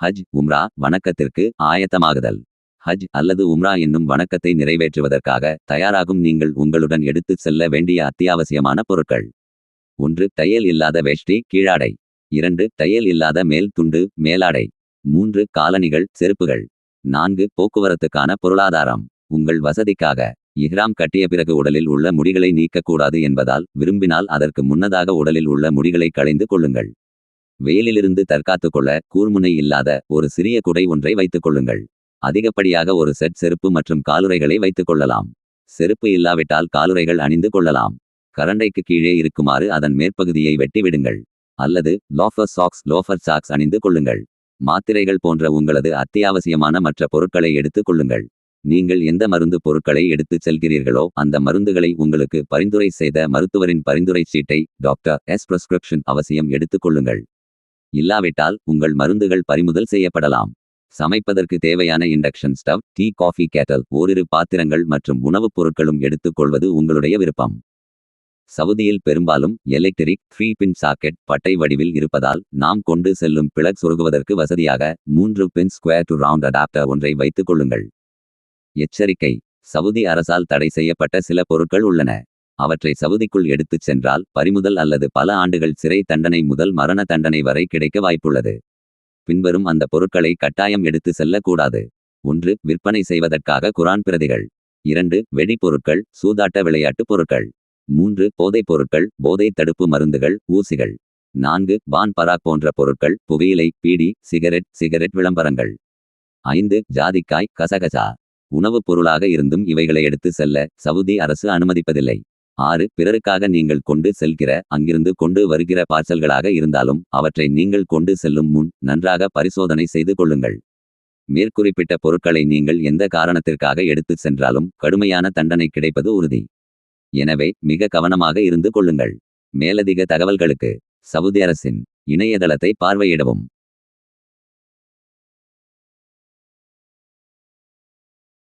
ஹஜ் உம்ரா வணக்கத்திற்கு ஆயத்தமாகுதல். ஹஜ் அல்லது உம்ரா என்னும் வணக்கத்தை நிறைவேற்றுவதற்காக தயாராகும் நீங்கள் உங்களுடன் எடுத்துச் செல்ல வேண்டிய அத்தியாவசியமான பொருட்கள். ஒன்று தையல் இல்லாத வேஷ்டி கீழாடை. இரண்டு தையல் இல்லாத மேல் துண்டு மேலாடை. மூன்று காலணிகள் செருப்புகள். நான்கு போக்குவரத்துக்கான பொருளாதாரம். உங்கள் வசதிக்காக. இஹ்ராம் கட்டிய பிறகு உடலில் உள்ள முடிகளை நீக்கக்கூடாது என்பதால் விரும்பினால் அதற்கு முன்னதாக உடலில் உள்ள முடிகளை களைந்து கொள்ளுங்கள். வெயிலிலிருந்து தற்காத்து கொள்ள கூர்முனை இல்லாத ஒரு சிறிய குடை ஒன்றை வைத்துக் கொள்ளுங்கள். அதிகப்படியாக ஒரு செட் செருப்பு மற்றும் காலுறைகளை வைத்துக் கொள்ளலாம். செருப்பு இல்லாவிட்டால் காலுறைகள் அணிந்து கொள்ளலாம். கரண்டைக்கு கீழே இருக்குமாறு அதன் மேற்பகுதியை வெட்டி விடுங்கள் அல்லது லோஃபர் சாக்ஸ் லோஃபர் சாக்ஸ் அணிந்து கொள்ளுங்கள். மாத்திரைகள் போன்ற உங்களது அத்தியாவசியமான மற்ற பொருட்களை எடுத்துக் கொள்ளுங்கள். நீங்கள் எந்த மருந்து பொருட்களை எடுத்துச் செல்கிறீர்களோ அந்த மருந்துகளை உங்களுக்கு பரிந்துரை செய்த மருத்துவரின் பரிந்துரை சீட்டை டாக்டர் எஸ் பிரிஸ்கிரிப்ஷன் அவசியம் எடுத்துக் கொள்ளுங்கள். இல்லாவிட்டால் உங்கள் மருந்துகள் பறிமுதல் செய்யப்படலாம். சமைப்பதற்கு தேவையான இண்டக்ஷன் ஸ்டவ் டீ காஃபி கேட்டல் ஓரிரு பாத்திரங்கள் மற்றும் உணவுப் பொருட்களும் எடுத்துக்கொள்வது உங்களுடைய விருப்பம். சவுதியில் பெரும்பாலும் எலக்ட்ரிக் த்ரீ பின் சாக்கெட் பட்டை வடிவில் இருப்பதால் நாம் கொண்டு செல்லும் பிளக் சொருகுவதற்கு வசதியாக மூன்று pin square to round adapter ஒன்றை வைத்துக் கொள்ளுங்கள். எச்சரிக்கை. சவுதி அரசால் தடை செய்யப்பட்ட சில பொருட்கள் உள்ளன. அவற்றை சவுதிக்குள் எடுத்துச் சென்றால் பறிமுதல் அல்லது பல ஆண்டுகள் சிறை தண்டனை முதல் மரண தண்டனை வரை கிடைக்க வாய்ப்புள்ளது. பின்வரும் அந்த பொருட்களை கட்டாயம் எடுத்து செல்லக்கூடாது. ஒன்று விற்பனை செய்வதற்காக குரான் பிரதிகள். இரண்டு வெடிப்பொருட்கள் சூதாட்ட விளையாட்டுப் பொருட்கள். மூன்று போதைப் பொருட்கள் போதை தடுப்பு மருந்துகள் ஊசிகள். நான்கு பான் பராக் போன்ற பொருட்கள் புகையிலை பீடி சிகரெட் சிகரெட் விளம்பரங்கள். ஐந்து ஜாதிக்காய் கசகசா. உணவுப் பொருளாக இருந்தும் இவைகளை எடுத்து செல்ல சவுதி அரசு அனுமதிப்பதில்லை. ஆறு பிறருக்காக நீங்கள் கொண்டு செல்கிற அங்கிருந்து கொண்டு வருகிற பார்சல்களாக இருந்தாலும் அவற்றை நீங்கள் கொண்டு செல்லும் முன் நன்றாக பரிசோதனை செய்து கொள்ளுங்கள். மேற்குறிப்பிட்ட பொருட்களை நீங்கள் எந்த காரணத்திற்காக எடுத்துச் சென்றாலும் கடுமையான தண்டனை கிடைப்பது உறுதி. எனவே மிக கவனமாக இருந்து கொள்ளுங்கள். மேலதிக தகவல்களுக்கு சவுதி அரசின் இணையதளத்தை பார்வையிடவும்.